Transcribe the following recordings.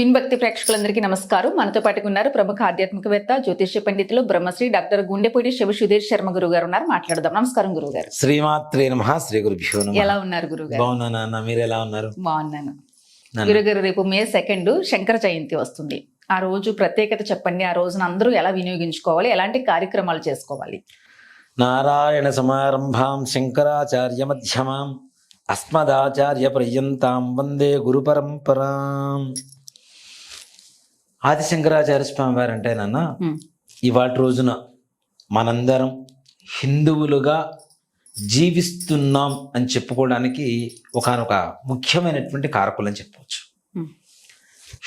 విన్భక్తి ప్రేక్షకులందరికీ నమస్కారం. మనతో పాటుగా ఉన్నారు ప్రముఖ ఆధ్యాత్మికవేత్త జ్యోతిష్య పండితులు బ్రహ్మశ్రీ డాక్టర్ గుండెపూడి శివ సుధీర్ శర్మ గురువు గారు ఉన్నారు. మాట్లాడదాం. నమస్కారం గురువు గారు శ్రీమాత్రే నమ. శ్రీ గురుభ్యో నమ. ఎలా ఉన్నారు గురువు గారు బాగున్నా నాన్న. మీరు ఎలా ఉన్నారు? బాగున్నాను. నాన్న. గురువు గారు రేపు మే సెకండ్ శంకర జయంతి వస్తుంది. ఆ రోజు ప్రత్యేకత చెప్పండి. ఆ రోజున అందరూ ఎలా వినియోగించుకోవాలి? ఎలాంటి కార్యక్రమాలు చేసుకోవాలి? నారాయణ సమారంభాం శంకరాచార్య మధ్యమాం అస్మదాచార్య పర్యంతాం వందే గురు పరంపరాం. ఆది శంకరాచార్య స్వామి వారు అంటే నాన్న ఇవాటి రోజున మనందరం హిందువులుగా జీవిస్తున్నాం అని చెప్పుకోవడానికి ఒకనొక ముఖ్యమైనటువంటి కారకులు అని చెప్పవచ్చు.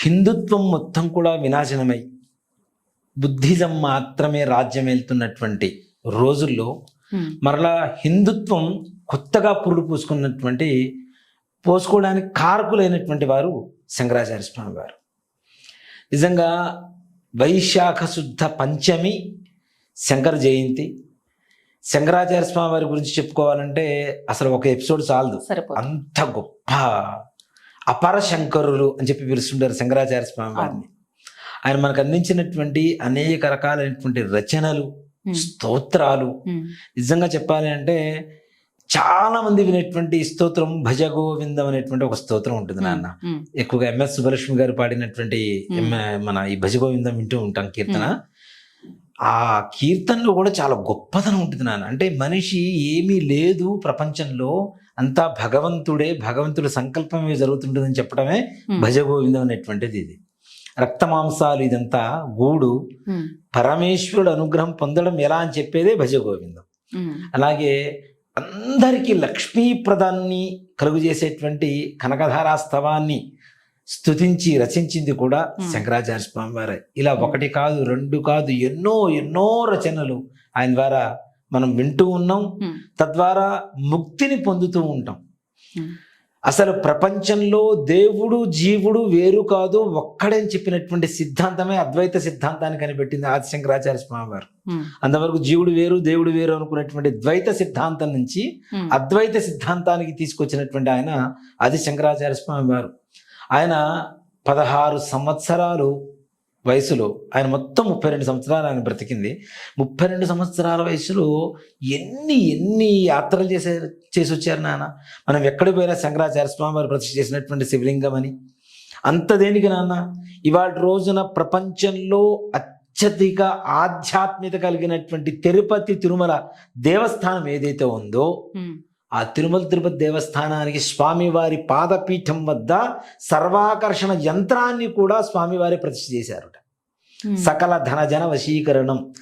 హిందుత్వం మొత్తం కూడా వినాశనమై బుద్ధిజం మాత్రమే రాజ్యం వెళ్తున్నటువంటి రోజుల్లో మరలా హిందుత్వం కొత్తగా పురుడు పూసుకున్నటువంటి పోసుకోవడానికి కారకులైనటువంటి వారు శంకరాచార్య స్వామి వారు. నిజంగా వైశాఖ శుద్ధ పంచమి శంకర జయంతి. శంకరాచార్య స్వామి వారి గురించి చెప్పుకోవాలంటే అసలు ఒక ఎపిసోడ్ చాలదు. అంత గొప్ప అపర శంకరులు అని చెప్పి పిలుస్తుంటారు శంకరాచార్య స్వామి వారిని. ఆయన మనకు అందించినటువంటి అనేక రకాలైనటువంటి రచనలు స్తోత్రాలు. నిజంగా చెప్పాలి అంటే చాలా మంది వినేటువంటి స్తోత్రం భజ గోవిందం అనేటువంటి ఒక స్తోత్రం ఉంటుంది నాన్న. ఎక్కువగా ఎంఎస్ సుబ్బలక్ష్మి గారు పాడినటువంటి మన ఈ భజ గోవిందం వింటూ ఉంటాం కీర్తన. ఆ కీర్తనలో కూడా చాలా గొప్పతనం ఉంటుంది నాన్న. అంటే మనిషి ఏమీ లేదు ప్రపంచంలో అంతా భగవంతుడే భగవంతుడి సంకల్పమే జరుగుతుంటుందని చెప్పడమే భజ గోవిందం అనేటువంటిది ఇది. రక్తమాంసాలు ఇదంతా గూడు పరమేశ్వరుడు అనుగ్రహం పొందడం ఎలా అని చెప్పేదే భజ గోవిందం. అలాగే అందరికీ లక్ష్మీప్రదాన్ని కలుగు చేసేటువంటి కనకధారాస్తవాన్ని స్తుతించి రచించింది కూడా. శంకరాచార్య స్వామి వారే. ఇలా ఒకటి కాదు రెండు కాదు ఎన్నో ఎన్నో రచనలు ఆయన ద్వారా మనం వింటూ ఉన్నాం. తద్వారా ముక్తిని పొందుతూ ఉంటాం. అసలు ప్రపంచంలో దేవుడు జీవుడు వేరు కాదు ఒక్కడని చెప్పినటువంటి సిద్ధాంతమే అద్వైత సిద్ధాంతాన్ని కనిపెట్టింది ఆది శంకరాచార్య స్వామి వారు అంతవరకు జీవుడు వేరు దేవుడు వేరు అనుకున్నటువంటి ద్వైత సిద్ధాంతం నుంచి అద్వైత సిద్ధాంతానికి తీసుకొచ్చినటువంటి ఆయన ఆది శంకరాచార్య స్వామి వారు ఆయన పదహారు సంవత్సరాలు వయసులో ఆయన మొత్తం ముప్పై రెండు సంవత్సరాలు ఆయన బ్రతికింది. ముప్పై రెండు సంవత్సరాల వయసులో ఎన్ని ఎన్ని యాత్రలు చేసే చేసి వచ్చారు నాన్న? మనం ఎక్కడికి పోయినా శంకరాచార్య స్వామి వారు ప్రతిష్ఠ చేసినటువంటి శివలింగం అని. అంత దేనికి నాన్న? ఇవాళ రోజున ప్రపంచంలో అత్యధిక ఆధ్యాత్మికత కలిగినటువంటి తిరుపతి తిరుమల దేవస్థానం ఏదైతే ఉందో ఆ తిరుమల తిరుపతి దేవస్థానానికి స్వామివారి పాదపీఠం వద్ద సర్వాకర్షణ యంత్రాన్ని కూడా స్వామివారి ప్రతిష్ఠ చేశారుట. సకల ధనజన వశీకరణం.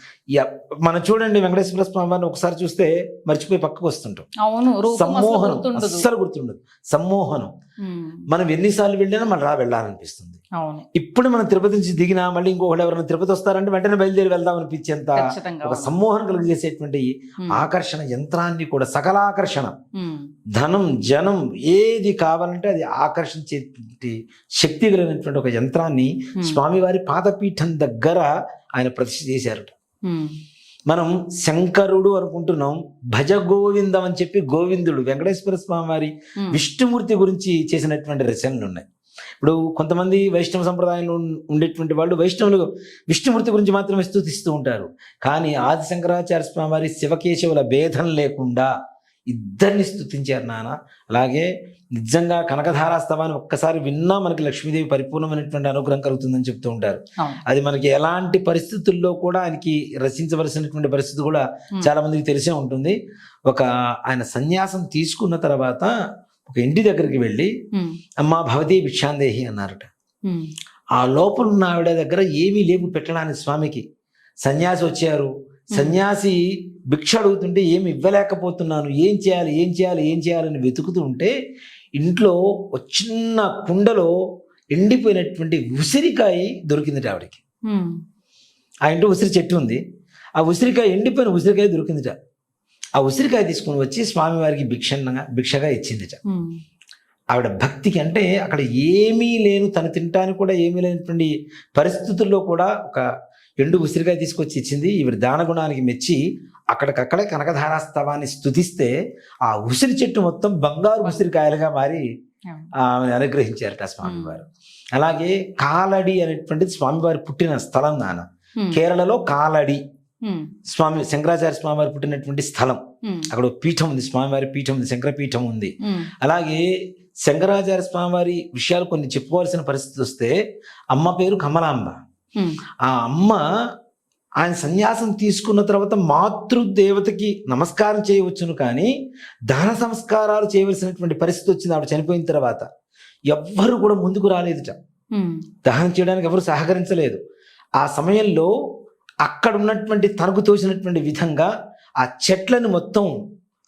మనం చూడండి వెంకటేశ్వర స్వామి వారిని ఒకసారి చూస్తే మర్చిపోయి పక్కకు వస్తుంటాం. అవును సమ్మోహనం గుర్తుండదు. అస్సలు గుర్తుండదు. సమ్మోహనం. మనం ఎన్నిసార్లు వెళ్ళినా మనం రా వెళ్ళాలనిపిస్తుంది. ఇప్పుడు మనం తిరుపతి నుంచి దిగినా మళ్ళీ ఇంకొకళ్ళు ఎవరైనా తిరుపతి వస్తారంటే వెంటనే బయలుదేరి వెళ్దాం అనిపించేంత ఒక. సమ్మోహనం కలిగజేసేటువంటి ఆకర్షణ యంత్రాన్ని కూడా సకలాకర్షణ. ఉమ్, ధనం జనం ఏది కావాలంటే అది ఆకర్షించేటువంటి శక్తి కలిగినటువంటి ఒక యంత్రాన్ని స్వామివారి పాదపీఠం దగ్గర ఆయన ప్రతిష్ఠ చేశారట. మనం శంకరుడు అనుకుంటున్నాం భజ గోవిందం అని చెప్పి గోవిందుడు వెంకటేశ్వర స్వామి వారి విష్ణుమూర్తి గురించి చేసినటువంటి రచనలు ఉన్నాయి. ఇప్పుడు కొంతమంది వైష్ణవ సంప్రదాయంలో ఉండేటువంటి వాళ్ళు వైష్ణవులు విష్ణుమూర్తి గురించి మాత్రమే స్తుతిస్తూ ఉంటారు. కానీ ఆది శంకరాచార్య స్వామి వారి శివకేశవుల భేదం లేకుండా ఇద్దరిని స్తుతించారు నాన్న అలాగే నిజంగా కనకధారాస్తవాన్ని ఒక్కసారి విన్నా మనకి లక్ష్మీదేవి పరిపూర్ణమైనటువంటి అనుగ్రహం కలుగుతుందని చెప్తూ ఉంటారు. అది మనకి ఎలాంటి పరిస్థితుల్లో కూడా ఆయనకి రచించవలసినటువంటి పరిస్థితి కూడా చాలా మందికి తెలిసే ఉంటుంది. ఒక ఆయన సన్యాసం తీసుకున్న తర్వాత ఒక ఇంటి దగ్గరికి వెళ్ళి అమ్మా భవతి భిక్షాందేహి అన్నారట. ఆ లోపల ఉన్న ఆవిడ దగ్గర ఏమీ లేవు పెట్టడానికి స్వామికి. సన్యాసి వచ్చారు. సన్యాసి భిక్ష అడుగుతుంటే ఏమి ఇవ్వలేకపోతున్నాను ఏం చేయాలి ఏం చేయాలి ఏం చేయాలని వెతుకుతూ ఉంటే ఇంట్లో ఒక చిన్న కుండలో ఎండిపోయినటువంటి ఉసిరికాయ దొరికిందిట ఆవిడకి. ఆ ఇంట్లో ఉసిరి చెట్టు ఉంది. ఆ ఉసిరికాయ ఎండిపోయిన ఉసిరికాయ దొరికిందిట. ఆ ఉసిరికాయ తీసుకుని వచ్చి స్వామివారికి భిక్షంగా భిక్షగా ఇచ్చిందిట. ఆవిడ భక్తికి అంటే అక్కడ ఏమీ లేను తను తినటానికి కూడా ఏమీ లేనటువంటి పరిస్థితుల్లో కూడా ఒక ఎండు ఉసిరికాయ తీసుకొచ్చి ఇచ్చింది. ఈవిడ దానగుణానికి మెచ్చి అక్కడికక్కడే కనకధారాస్తవాన్ని స్తుతిస్తే ఆ ఉసిరి చెట్టు మొత్తం బంగారు ఉసిరికాయలుగా మారి ఆమెను అనుగ్రహించారట స్వామివారు. అలాగే కాలడి అనేటువంటిది స్వామివారి పుట్టిన స్థలం నాన్న. కేరళలో కాలడి. స్వామి శంకరాచార్య స్వామివారి పుట్టినటువంటి స్థలం. అక్కడ పీఠం ఉంది. స్వామివారి పీఠం ఉంది. శంకర పీఠం ఉంది అలాగే శంకరాచార్య స్వామివారి విషయాలు కొన్ని చెప్పుకోవాల్సిన పరిస్థితి వస్తే అమ్మ పేరు కమలాంబ. ఆ అమ్మ ఆయన సన్యాసం తీసుకున్న తర్వాత మాతృదేవతకి నమస్కారం చేయవచ్చును కానీ దహన సంస్కారాలు చేయవలసినటువంటి పరిస్థితి వచ్చింది. ఆవిడ చనిపోయిన తర్వాత ఎవ్వరు కూడా ముందుకు రాలేదుట. దహనం చేయడానికి ఎవరు సహకరించలేదు. ఆ సమయంలో అక్కడ ఉన్నటువంటి తనకు తోచినటువంటి విధంగా ఆ చెట్లను మొత్తం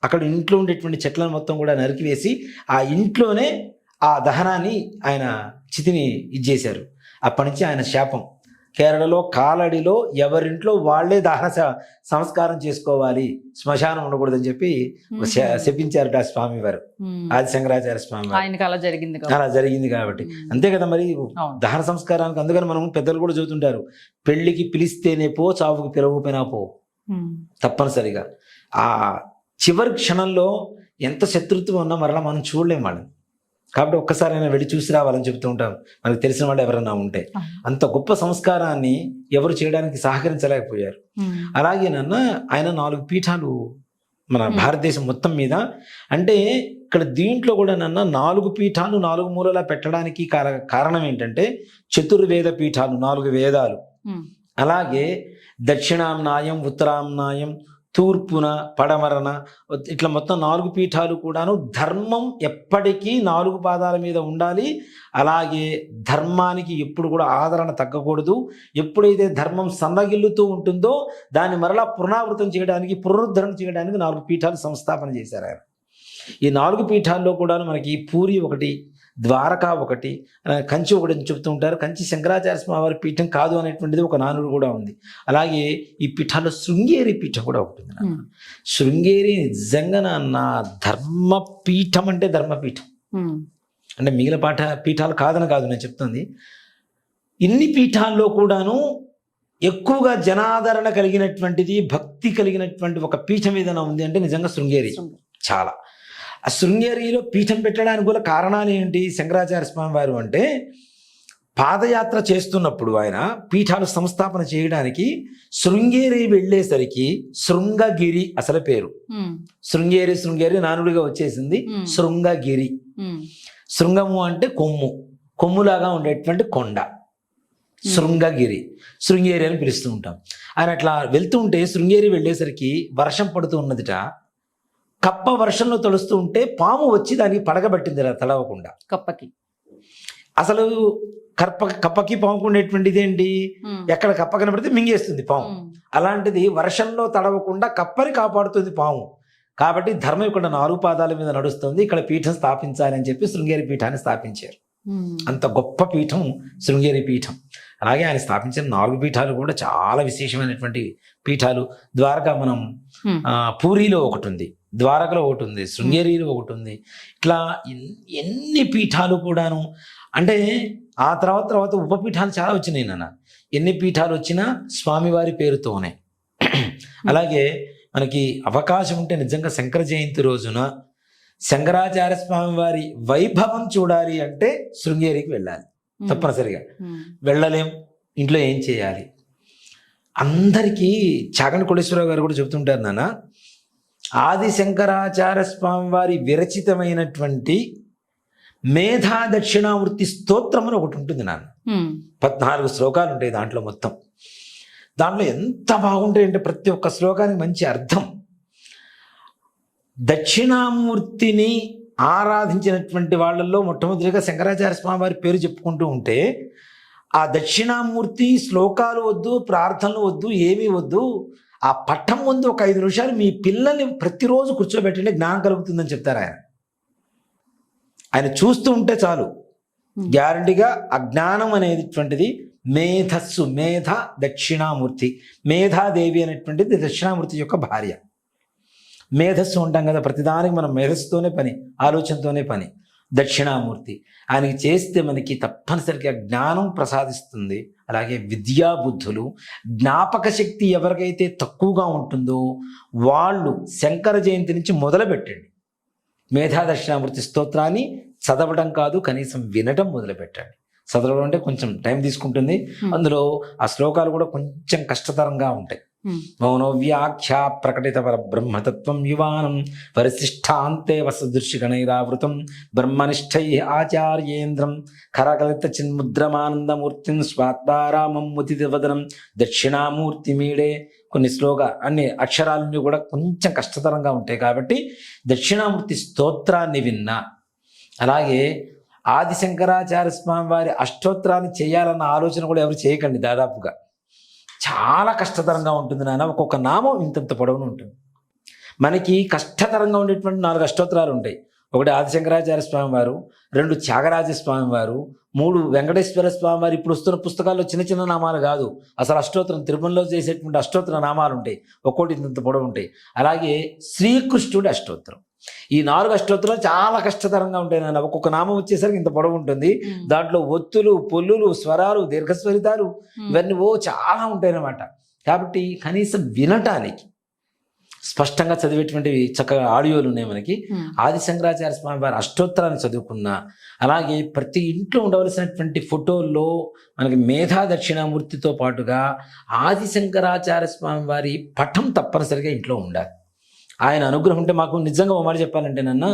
అక్కడ ఇంట్లో ఉండేటువంటి చెట్లను మొత్తం కూడా నరికివేసి ఆ ఇంట్లోనే ఆ దహనాన్ని ఆయన చితిని ఇచ్చేశారు. అప్పటి నుంచి ఆయన శాపం. కేరళలో కాలడిలో ఎవరింట్లో వాళ్ళే దహన సంస్కారం చేసుకోవాలి శ్మశానం ఉండకూడదని చెప్పి శపించారట ఆ స్వామివారు. ఉమ్. ఆది శంకరాచార్య స్వామి వారు ఆయనకి అలా జరిగింది కాబట్టి. అలా జరిగింది కాబట్టి. అంతే కదా మరి. దహన సంస్కారానికి అందుకని మనం పెద్దలు కూడా చెబుతుంటారు పెళ్ళికి పిలిస్తేనే పో చావుకి పిలవకపోయినా పో. తప్పనిసరిగా. ఆ చివరి క్షణంలో ఎంత శత్రుత్వం ఉన్నా మరలా మనం చూడలేం వాళ్ళని. కాబట్టి ఒక్కసారైనా వెళ్ళి చూసి రావాలని చెప్తూ ఉంటాం. మనకు తెలిసిన వాళ్ళు ఎవరైనా ఉంటే. అంత గొప్ప సంస్కారాన్ని ఎవరు చేయడానికి సహకరించలేకపోయారు. అలాగే నన్న ఆయన నాలుగు పీఠాలు మన. భారతదేశం మొత్తం మీద. అంటే ఇక్కడ దీంట్లో కూడా నన్న నాలుగు పీఠాలు నాలుగు మూలలా పెట్టడానికి కార- కారణం ఏంటంటే చతుర్వేద పీఠాలు నాలుగు వేదాలు. అలాగే దక్షిణాంనాయం ఉత్తరాంనాయం తూర్పున పడమరన ఇట్లా మొత్తం నాలుగు పీఠాలు కూడాను ధర్మం ఎప్పటికీ నాలుగు పాదాల మీద ఉండాలి. అలాగే ధర్మానికి ఎప్పుడు కూడా ఆదరణ తగ్గకూడదు. ఎప్పుడైతే ధర్మం సన్నగిల్లుతూ ఉంటుందో దాన్ని మరలా పునరావృతం చేయడానికి పునరుద్ధరణ చేయడానికి నాలుగు పీఠాలు సంస్థాపన చేశారు ఆయన. ఈ నాలుగు పీఠాల్లో కూడా మనకి పూరి ఒకటి ద్వారకా ఒకటి కంచి ఒకటి అని చెప్తూ ఉంటారు. కంచి శంకరాచార్య స్వామి వారి పీఠం కాదు అనేటువంటిది ఒక నానుడు కూడా ఉంది. అలాగే ఈ పీఠాల్లో శృంగేరి పీఠం కూడా ఒకటి ఉంది శృంగేరి నిజంగా నా ధర్మ పీఠం అంటే ధర్మపీఠం. అంటే మిగిలిన పాఠ పీఠాలు కాదని కాదు నేను చెప్తుంది. ఇన్ని పీఠాల్లో కూడాను ఎక్కువగా జనాదరణ కలిగినటువంటిది భక్తి కలిగినటువంటి ఒక పీఠం ఏదైనా ఉంది అంటే నిజంగా శృంగేరి. చాలా. ఆ శృంగేరిలో పీఠం పెట్టడానికి గల కారణాలు ఏంటి? శంకరాచార్య స్వామి వారు అంటే పాదయాత్ర చేస్తున్నప్పుడు ఆయన పీఠాలు సంస్థాపన చేయడానికి శృంగేరి వెళ్ళేసరికి శృంగగిరి అసలు పేరు. శృంగేరి శృంగేరి నానుడిగా వచ్చేసింది. శృంగగిరి. శృంగము అంటే కొమ్ము. కొమ్ములాగా ఉండేటువంటి కొండ. శృంగగిరి. శృంగేరి అని పిలుస్తూ ఉంటాం. ఆయన అట్లా వెళ్తూ ఉంటే శృంగేరి వెళ్ళేసరికి వర్షం పడుతూ ఉన్నదిట. కప్ప వర్షంలో తడుస్తూ ఉంటే పాము వచ్చి దానికి పడగబట్టింది అలా తడవకుండా. కప్పకి. అసలు కప్ప కప్పకి పాముకు ఉండేటువంటిది ఏంటి? ఎక్కడ కప్ప కనబడితే మింగేస్తుంది పాము. అలాంటిది వర్షంలో తడవకుండా కప్పని కాపాడుతుంది పాము. కాబట్టి ధర్మం ఇక్కడ నాలుగు పాదాల మీద నడుస్తుంది. ఇక్కడ పీఠం స్థాపించాలి అని చెప్పి శృంగేరి పీఠాన్ని స్థాపించారు. అంత గొప్ప పీఠం శృంగేరి పీఠం. అలాగే ఆయన స్థాపించిన నాలుగు పీఠాలు కూడా చాలా విశేషమైనటువంటి పీఠాలు. ద్వారకా మనం పూరిలో ఒకటి ఉంది. ద్వారకలో ఒకటి ఉంది శృంగేరిలో ఒకటి ఉంది ఇట్లా ఎన్- ఎన్ని పీఠాలు కూడాను. అంటే ఆ తర్వాత తర్వాత ఉపపీఠాలు చాలా వచ్చినాయి నాన్న. ఎన్ని పీఠాలు వచ్చినా స్వామివారి పేరుతోనే. అలాగే మనకి అవకాశం ఉంటే నిజంగా శంకర జయంతి రోజున శంకరాచార్య స్వామి వారి వైభవం చూడాలి అంటే శృంగేరికి వెళ్ళాలి. తప్పనిసరిగా. వెళ్ళలేం ఇంట్లో ఏం చేయాలి? అందరికీ చాగంటి కోటేశ్వరరావు గారు కూడా చెబుతుంటారు నాన్న. ఆది శంకరాచార్య స్వామి వారి విరచితమైనటువంటి మేధా దక్షిణామూర్తి స్తోత్రం అని ఒకటి ఉంటుంది నాన్న. పద్నాలుగు శ్లోకాలు ఉంటాయి దాంట్లో మొత్తం. దాంట్లో ఎంత బాగుంటాయంటే ప్రతి ఒక్క శ్లోకానికి మంచి అర్థం. దక్షిణామూర్తిని ఆరాధించినటువంటి వాళ్ళల్లో మొట్టమొదటిగా శంకరాచార్య స్వామి వారి పేరు చెప్పుకుంటూ ఉంటే ఆ దక్షిణామూర్తి శ్లోకాలు వద్దు ప్రార్థనలు వద్దు ఏమీ వద్దు ఆ పట్టం ముందు ఒక ఐదు నిమిషాలు మీ పిల్లల్ని ప్రతిరోజు కూర్చోబెట్టండి జ్ఞానం కలుగుతుందని చెప్తారు ఆయన. ఆయన చూస్తూ ఉంటే చాలు. గ్యారంటీగా అజ్ఞానం అనేటువంటిది మేధస్సు మేధ దక్షిణామూర్తి మేధాదేవి అనేటువంటిది దక్షిణామూర్తి యొక్క భార్య. మేధస్సు ఉంటాం కదా ప్రతిదానికి మనం మేధస్సుతోనే పని ఆలోచనతోనే పని. దక్షిణామూర్తి. ఆయనకి చేస్తే మనకి తప్పనిసరిగా జ్ఞానం ప్రసాదిస్తుంది. అలాగే విద్యా బుద్ధులు జ్ఞాపక శక్తి ఎవరికైతే తక్కువగా ఉంటుందో వాళ్ళు శంకర జయంతి నుంచి మొదలు పెట్టండి మేధా దక్షిణామూర్తి స్తోత్రాన్ని చదవడం కాదు కనీసం వినటం మొదలు పెట్టండి చదవడం అంటే కొంచెం టైం తీసుకుంటుంది. అందులో ఆ శ్లోకాలు కూడా కొంచెం కష్టతరంగా ఉంటాయి. మౌనవ్యాఖ్యా మౌనో ప్రకటిత పర బ్రహ్మతత్వం యువానం పరిశిష్టాంతే వసదృశ్యగణైరావృతం బ్రహ్మనిష్టై ఆచార్యేంద్రం కరకలిత చిన్ముద్రమానందమూర్తిం స్వాత్మారామం ముతివదనం దక్షిణామూర్తి మీడే కొన్ని శ్లోక అన్ని అక్షరాలన్నీ కూడా కొంచెం కష్టతరంగా ఉంటాయి కాబట్టి దక్షిణామూర్తి స్తోత్రాన్ని విన్నా. అలాగే ఆది శంకరాచార్య స్వామి వారి అష్టోత్రాన్ని చేయాలన్న ఆలోచన కూడా ఎవరు చేయకండి దాదాపుగా. చాలా కష్టతరంగా ఉంటుంది నాయన. ఒక్కొక్క నామం ఇంతంత పొడవును ఉంటుంది. మనకి కష్టతరంగా ఉండేటువంటి నాలుగు అష్టోత్తరాలు ఉంటాయి. ఒకటి ఆదిశంకరాచార్య స్వామి వారు రెండు త్యాగరాజ స్వామి వారు మూడు వెంకటేశ్వర స్వామి వారు. ఇప్పుడు వస్తున్న పుస్తకాల్లో చిన్న చిన్న నామాలు కాదు. అసలు అష్టోత్తరం తిరుమలలో చేసేటువంటి అష్టోత్తర నామాలు ఉంటాయి. ఒక్కోటి ఇంత పొడవు ఉంటాయి. అలాగే శ్రీకృష్ణుడి అష్టోత్తరం. ఈ నాలుగు అష్టోత్తరాలు చాలా కష్టతరంగా ఉంటాయి నాన్న ఒక్కొక్క నామం వచ్చేసరికి ఇంత పొడవు ఉంటుంది. దాంట్లో ఒత్తులు పొల్లులు స్వరాలు దీర్ఘస్వరితాలు. ఇవన్నీ ఓ చాలా ఉంటాయి అన్నమాట కాబట్టి కనీసం వినటానికి స్పష్టంగా చదివేటువంటివి చక్కగా ఆడియోలు ఉన్నాయి మనకి. ఆది శంకరాచార్య స్వామి వారి అష్టోత్తరాన్ని చదువుకున్నా అలాగే ప్రతి ఇంట్లో ఉండవలసినటువంటి ఫోటోల్లో మనకి మేధా దక్షిణామూర్తితో పాటుగా ఆది శంకరాచార్య స్వామి వారి పటం తప్పనిసరిగా ఇంట్లో ఉండాలి ఆయన అనుగ్రహం ఉంటే మాకు నిజంగా ఓ మాట చెప్పాలంటే నన్న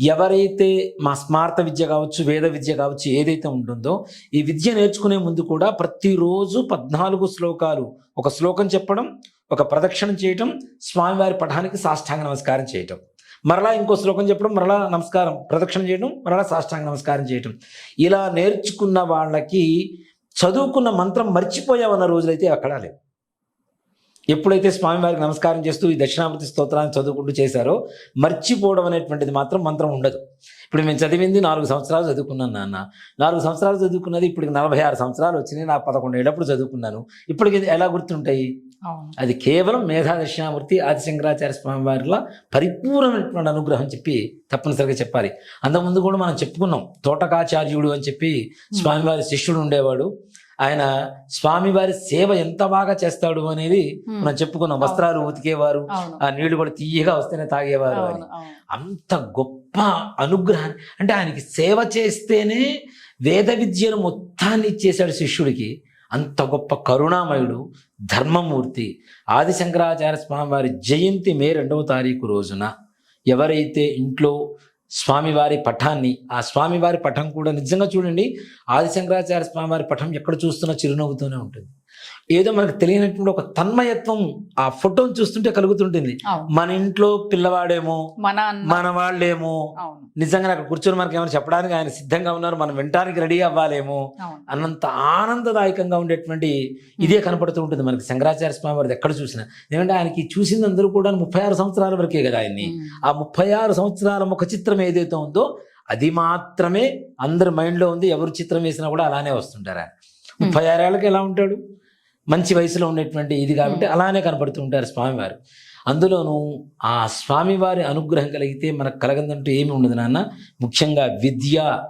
ఎవరైతే మా స్మార్త విద్య కావచ్చు వేద విద్య కావచ్చు ఏదైతే ఉంటుందో ఈ విద్య నేర్చుకునే ముందు కూడా ప్రతిరోజు పద్నాలుగు శ్లోకాలు ఒక శ్లోకం చెప్పడం ఒక ప్రదక్షిణం చేయటం స్వామివారి పఠానికి సాష్టాంగ నమస్కారం చేయటం. మరలా ఇంకో శ్లోకం చెప్పడం మరలా నమస్కారం ప్రదక్షిణ చేయడం మరలా సాష్టాంగ నమస్కారం చేయటం. ఇలా నేర్చుకున్న వాళ్ళకి చదువుకున్న మంత్రం మర్చిపోయామన్న రోజులైతే అక్కడ లేవు. ఎప్పుడైతే స్వామివారికి నమస్కారం చేస్తూ ఈ దక్షిణామూర్తి స్తోత్రాన్ని చదువుకుంటూ చేశారో మర్చిపోవడం అనేటువంటిది మాత్రం మంత్రం ఉండదు. ఇప్పుడు మేము చదివింది నాలుగు సంవత్సరాలు చదువుకున్నాను నాన్న. నాలుగు సంవత్సరాలు చదువుకున్నది ఇప్పుడు నలభై ఆరు సంవత్సరాలు వచ్చినాయి. నా పదకొండు ఏళ్ళప్పుడు చదువుకున్నాను. ఇప్పటికి ఎలా గుర్తుంటాయి? అది కేవలం మేధా దక్షిణామూర్తి ఆదిశంకరాచార్య స్వామి వారిలో పరిపూర్ణమైనటువంటి అనుగ్రహం చెప్పి తప్పనిసరిగా చెప్పాలి. అంతకుముందు కూడా మనం చెప్పుకున్నాం తోటకాచార్యుడు అని చెప్పి స్వామివారి శిష్యుడు ఉండేవాడు. ఆయన స్వామివారి సేవ ఎంత బాగా చేస్తాడు అనేది. మనం చెప్పుకున్నాం. వస్త్రాలు ఉతికేవారు ఆ నీళ్ళు కూడా తీయగా వస్తేనే తాగేవారు అని. అంత గొప్ప అనుగ్రహాన్ని అంటే ఆయనకి సేవ చేస్తేనే వేద విద్యను మొత్తాన్ని ఇచ్చేశాడు శిష్యుడికి. అంత గొప్ప కరుణామయుడు ధర్మమూర్తి ఆదిశంకరాచార్య స్వామి వారి జయంతి మే రెండవ తారీఖు రోజున ఎవరైతే ఇంట్లో స్వామివారి పఠాన్ని ఆ స్వామివారి పఠం కూడా నిజంగా చూడండి ఆదిశంకరాచార్య స్వామివారి పఠం ఎక్కడ చూస్తున్నా చిరునవ్వుతూనే ఉంటుంది. ఏదో మనకు తెలియనటువంటి ఒక తన్మయత్వం ఆ ఫోటోని చూస్తుంటే కలుగుతుంటుంది. మన ఇంట్లో పిల్లవాడేమో మన వాళ్ళేమో నిజంగా అక్కడ కూర్చొని మనకి ఏమైనా చెప్పడానికి ఆయన సిద్ధంగా ఉన్నారు మనం వినటానికి రెడీ అవ్వాలేమో అన్నంత ఆనందదాయకంగా ఉండేటువంటి ఇదే కనపడుతూ ఉంటుంది మనకి. శంకరాచార్య స్వామి వారిది ఎక్కడ చూసినా. ఎందుకంటే ఆయనకి చూసిందందరూ కూడా ముప్పై ఆరు సంవత్సరాల వరకే కదా ఆయన్ని. ఆ ముప్పై ఆరు సంవత్సరాల ముఖ చిత్రం ఏదైతే ఉందో అది మాత్రమే అందరి మైండ్లో ఉంది. ఎవరు చిత్రం వేసినా కూడా అలానే వస్తుంటారు ముప్పై ఆరేళ్ళకి ఎలా ఉంటాడు? మంచి వయసులో ఉండేటువంటి ఇది కాబట్టి అలానే కనపడుతూ ఉంటారు స్వామివారు. అందులోనూ ఆ స్వామివారి అనుగ్రహం కలిగితే మనకు కలగదంటూ ఏమి ఉండదు నాన్న. ముఖ్యంగా విద్య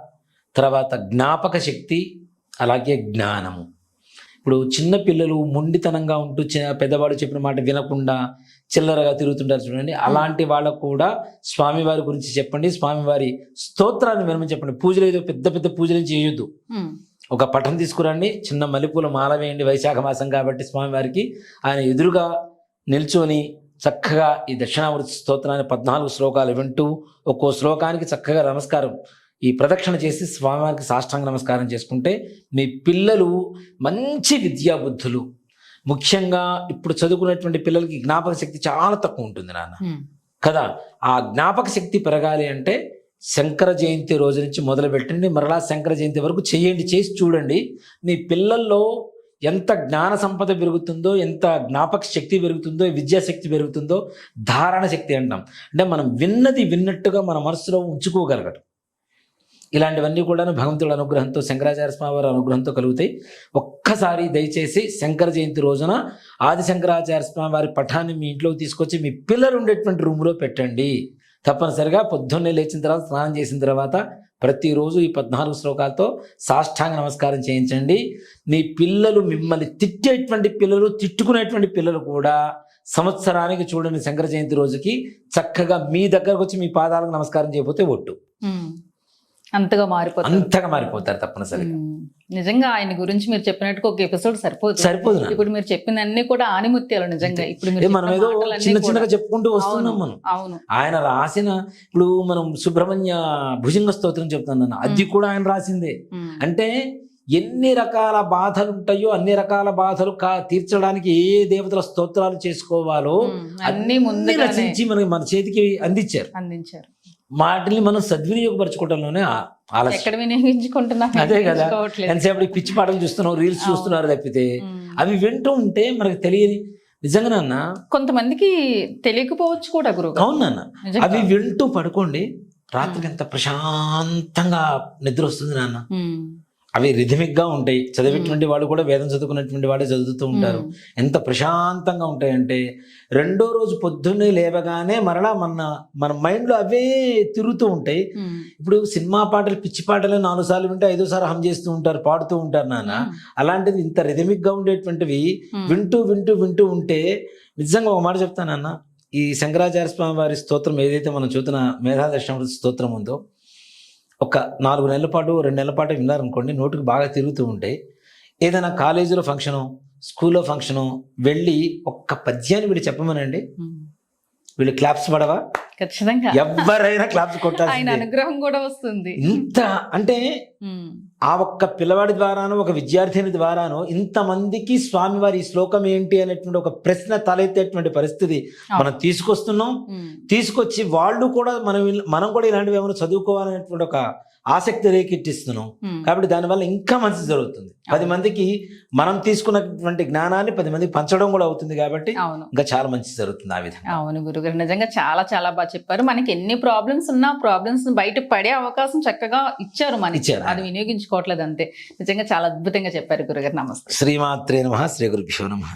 తర్వాత జ్ఞాపక శక్తి అలాగే జ్ఞానము. ఇప్పుడు చిన్న పిల్లలు మొండితనంగా ఉంటూ పెద్దవాడు చెప్పిన మాట వినకుండా చిల్లరగా తిరుగుతుంటారు చూడండి. అలాంటి వాళ్ళకు కూడా స్వామివారి గురించి చెప్పండి. స్వామివారి స్తోత్రాన్ని వినమని చెప్పండి. పూజలు ఏదో పెద్ద పెద్ద పూజలు చేయొద్దు. Hmm. ఒక పటం తీసుకురండి. చిన్న మల్లెపూల మాల వేయండి వైశాఖ మాసం కాబట్టి స్వామివారికి ఆయన ఎదురుగా నిల్చొని చక్కగా ఈ దక్షిణామూర్తి స్తోత్రాన్ని పద్నాలుగు శ్లోకాలు వింటూ ఒక్కో శ్లోకానికి చక్కగా నమస్కారం. ఈ ప్రదక్షిణ చేసి స్వామివారికి సాష్టాంగ నమస్కారం చేసుకుంటే మీ పిల్లలు మంచి విద్యా బుద్ధులు ముఖ్యంగా ఇప్పుడు చదువుకునేటువంటి పిల్లలకి జ్ఞాపక శక్తి చాలా తక్కువ ఉంటుంది నాన్న. కదా? ఆ జ్ఞాపక శక్తి పెరగాలి అంటే శంకర జయంతి రోజు నుంచి మొదలు పెట్టండి మరలా శంకర జయంతి వరకు చేయండి చేసి చూడండి. మీ పిల్లల్లో ఎంత జ్ఞాన సంపద పెరుగుతుందో ఎంత జ్ఞాపక శక్తి పెరుగుతుందో విద్యాశక్తి పెరుగుతుందో ధారణ శక్తి అంటాం. అంటే మనం విన్నది విన్నట్టుగా మన మనసులో ఉంచుకోగలగడం ఇలాంటివన్నీ కూడా భగవంతుడి అనుగ్రహంతో శంకరాచార్య స్వామి వారి అనుగ్రహంతో కలుగుతాయి. ఒక్కసారి దయచేసి శంకర జయంతి రోజున ఆది శంకరాచార్య స్వామి వారి పఠాన్ని మీ ఇంట్లోకి తీసుకొచ్చి మీ పిల్లలు ఉండేటువంటి రూమ్లో పెట్టండి. తప్పనిసరిగా పొద్దున్నే లేచిన తర్వాత స్నానం చేసిన తర్వాత ప్రతిరోజు ఈ పద్నాలుగు శ్లోకాలతో సాష్టాంగ నమస్కారం చేయించండి మీ పిల్లలు మిమ్మల్ని తిట్టేటువంటి పిల్లలు తిట్టుకునేటువంటి పిల్లలు కూడా సంవత్సరానికి చూడండి శంకర జయంతి రోజుకి చక్కగా మీ దగ్గరకు వచ్చి మీ పాదాలకు నమస్కారం చేయకపోతే ఒట్టు. అంతగా మారిపోతుంది అంతగా మారిపోతారు తప్పనిసరిగా. నిజంగా ఆయన గురించి మీరు చెప్పినట్టుగా ఒక ఎపిసోడ్ సరిపోదు. సరిపోదు. ఇప్పుడు మీరు చెప్పిన అన్ని కూడా ఆనిముత్యాలు నిజంగా. ఇప్పుడు మనం ఏదో చిన్న చిన్నగా చెప్పుకుంటూ వస్తున్నాం మనం. అవును. ఆయన రాసిన ఇప్పుడు మనం సుబ్రహ్మణ్య భుజంగ స్తోత్రం చెప్తున్నాను అది కూడా ఆయన రాసిందే. అంటే ఎన్ని రకాల బాధలు ఉంటాయో అన్ని రకాల బాధలు కా తీర్చడానికి ఏ దేవతల స్తోత్రాలు చేసుకోవాలో. అన్ని ముందుగానే రచించి మనకి మన చేతికి అందించారు. అందించారు. వాటిని మనం సద్వినియోగపరచుకోవడంలోనే ఆలస్యం. వినియోగించుకుంటున్నాం అదే కదా. వినియోగించుకోవట్లేదు. ఎంతసేపు ఈ పిచ్చి పాటలు చూస్తున్నాం రీల్స్. చూస్తున్నారు తప్పితే. అవి వింటూ ఉంటే మనకు తెలియని నిజంగా నాన్న కొంతమందికి తెలియకపోవచ్చు కూడా గురువు అవును నాన్న. అవి వింటూ పడుకోండి రాత్రికి ఎంత ప్రశాంతంగా నిద్ర వస్తుంది నాన్న. అవి రిథమిక్గా ఉంటాయి చదివేటువంటి వాళ్ళు కూడా వేదం చదువుకున్నటువంటి వాళ్ళే చదువుతూ ఉంటారు. ఎంత ప్రశాంతంగా ఉంటాయంటే రెండో రోజు పొద్దున్నే లేవగానే మరలా మన మన మైండ్లో అవే తిరుగుతూ ఉంటాయి. ఇప్పుడు సినిమా పాటలు పిచ్చి పాటలు నాలుగు సార్లు వింటే ఐదో సార్లు హమ్ చేస్తూ ఉంటారు పాడుతూ ఉంటారు నాన్న. అలాంటిది ఇంత రిథమిక్గా ఉండేటువంటివి వింటూ వింటూ వింటూ ఉంటే నిజంగా ఒక మాట చెప్తానన్న ఈ శంకరాచార్య స్వామి వారి స్తోత్రం ఏదైతే మనం చూస్తున్న మేధాదర్శన స్తోత్రం ఉందో ఒక నాలుగు నెలల పాటు రెండు నెలల పాటు విన్నారనుకోండి నోటికి బాగా తిరుగుతూ ఉంటాయి ఏదైనా కాలేజీలో ఫంక్షను స్కూల్లో ఫంక్షను వెళ్ళి ఒక్క పద్యాన్ని వీళ్ళు చెప్పమనండి. వీళ్ళు క్లాప్స్ పడవా? ఖచ్చితంగా. ఎవరైనా క్లాప్స్ ఆయన కొట్టాల్సిందే అనుగ్రహం కూడా వస్తుంది. ఇంత అంటే. ఆ ఒక్క పిల్లవాడి ద్వారానో ఒక విద్యార్థిని ద్వారానో ఇంతమందికి స్వామివారి ఈ శ్లోకం ఏంటి అనేటువంటి ఒక ప్రశ్న తలెత్తేటువంటి పరిస్థితి మనం తీసుకొస్తున్నాం. తీసుకొచ్చి వాళ్ళు కూడా మనం మనం కూడా ఇలాంటివి ఏమైనా చదువుకోవాలనేటువంటి ఒక ఆసక్తి రేకెట్టిస్తున్నాం. కాబట్టి దానివల్ల ఇంకా మంచి జరుగుతుంది. పది మందికి మనం తీసుకున్నటువంటి జ్ఞానాన్ని పది మందికి పంచడం కూడా అవుతుంది కాబట్టి ఇంకా చాలా మంచి జరుగుతుంది ఆ విధంగా. అవును గురుగారు నిజంగా చాలా చాలా బాగా చెప్పారు. మనకి ఎన్ని ప్రాబ్లమ్స్ ఉన్నా ప్రాబ్లమ్స్ బయట పడే అవకాశం చక్కగా ఇచ్చారు మనకి. అది వినియోగించుకోవట్లేదు అంతే. నిజంగా చాలా అద్భుతంగా చెప్పారు గురుగారు. నమస్తే. శ్రీమాత్రే నమ శ్రీ గురుభ్యో నమ.